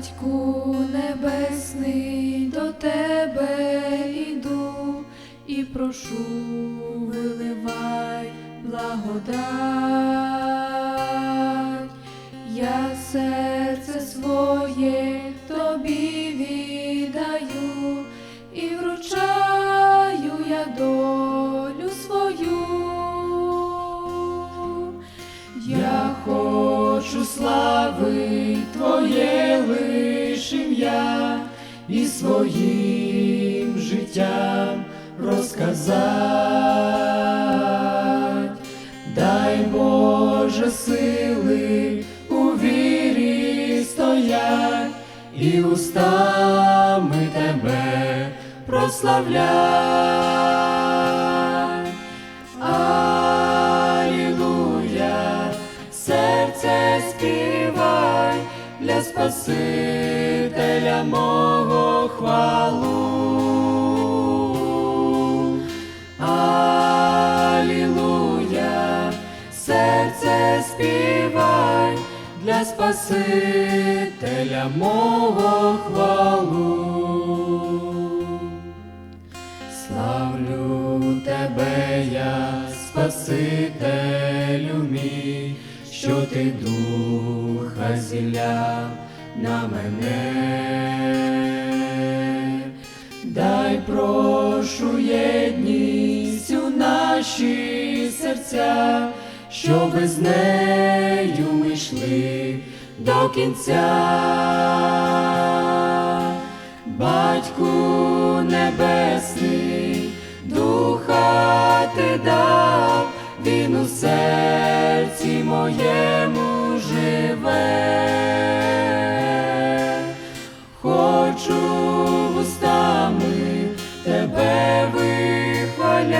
Батьку небесний, до тебе іду і прошу, виливай благодать, я серце своє тобі віддаю і вручаю я долю свою. Я хочу слави Твоє лиш ім'я і своїм життям розказать. Дай Боже сили у вірі стоять і устами Тебе прославлять. Алілуя, серце співай для Спасителя мого хвалу. Алілуя, серце співай для Спасителя мого хвалу. Славлю тебе, я, Спасителю мій, що ти духа зіляв на мене. Дай прошу єдність у наші серця, щоби з нею ми йшли до кінця. Батьку небесний, духа ти дав, він у серці моєму живе. Хочу вустами тебе вихвалять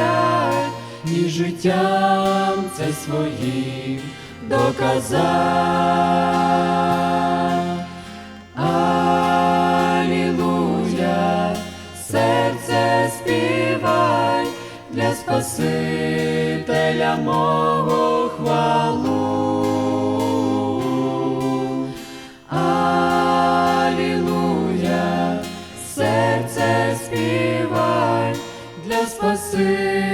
і життям це своїм доказать. Алілуя, серце співай для Спасителя мого хвалу. серце співай для спаси.